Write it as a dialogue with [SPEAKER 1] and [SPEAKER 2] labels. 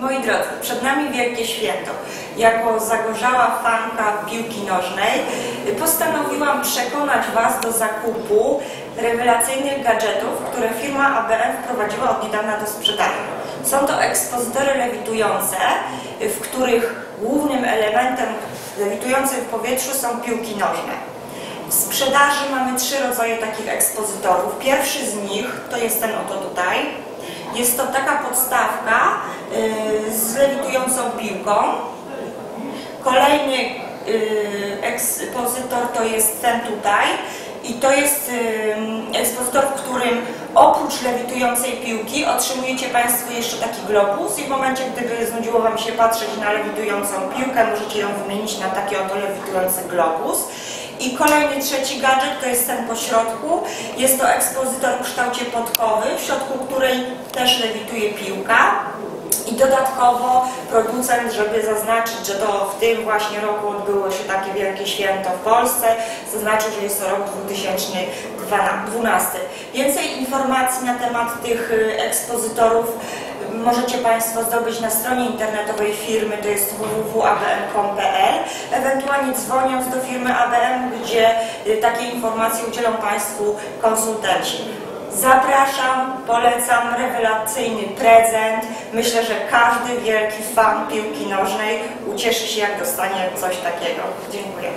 [SPEAKER 1] Moi drodzy, przed nami Wielkie Święto. Jako zagorzała fanka piłki nożnej postanowiłam przekonać Was do zakupu rewelacyjnych gadżetów, które firma ABM wprowadziła od niedawna do sprzedaży. Są to ekspozytory lewitujące, w których głównym elementem lewitującym w powietrzu są piłki nożne. W sprzedaży mamy trzy rodzaje takich ekspozytorów. Pierwszy z nich to jest ten oto tutaj. Jest to taka podstawka y, piłką. Kolejny y, ekspozytor to jest ten tutaj. I to jest y, ekspozytor, w którym oprócz lewitującej piłki otrzymujecie Państwo jeszcze taki globus i w momencie, gdyby znudziło Wam się patrzeć na lewitującą piłkę, możecie ją wymienić na taki oto lewitujący globus. I kolejny trzeci gadżet to jest ten po środku. Jest to ekspozytor w kształcie podkowy, w środku której też lewituje piłka. I dodatkowo producent, żeby zaznaczyć, że to w tym właśnie roku odbyło się takie wielkie święto w Polsce, zaznaczył, że jest to rok 2012. Więcej informacji na temat tych y, ekspozytorów możecie Państwo zdobyć na stronie internetowej firmy, to jest www.abm.com.pl, ewentualnie dzwoniąc do firmy ABM, gdzie y, takie informacje udzielą Państwu konsultanci. Zapraszam, polecam rewelacyjny prezent. Myślę, że każdy wielki fan piłki nożnej ucieszy się, jak dostanie coś takiego. Dziękuję.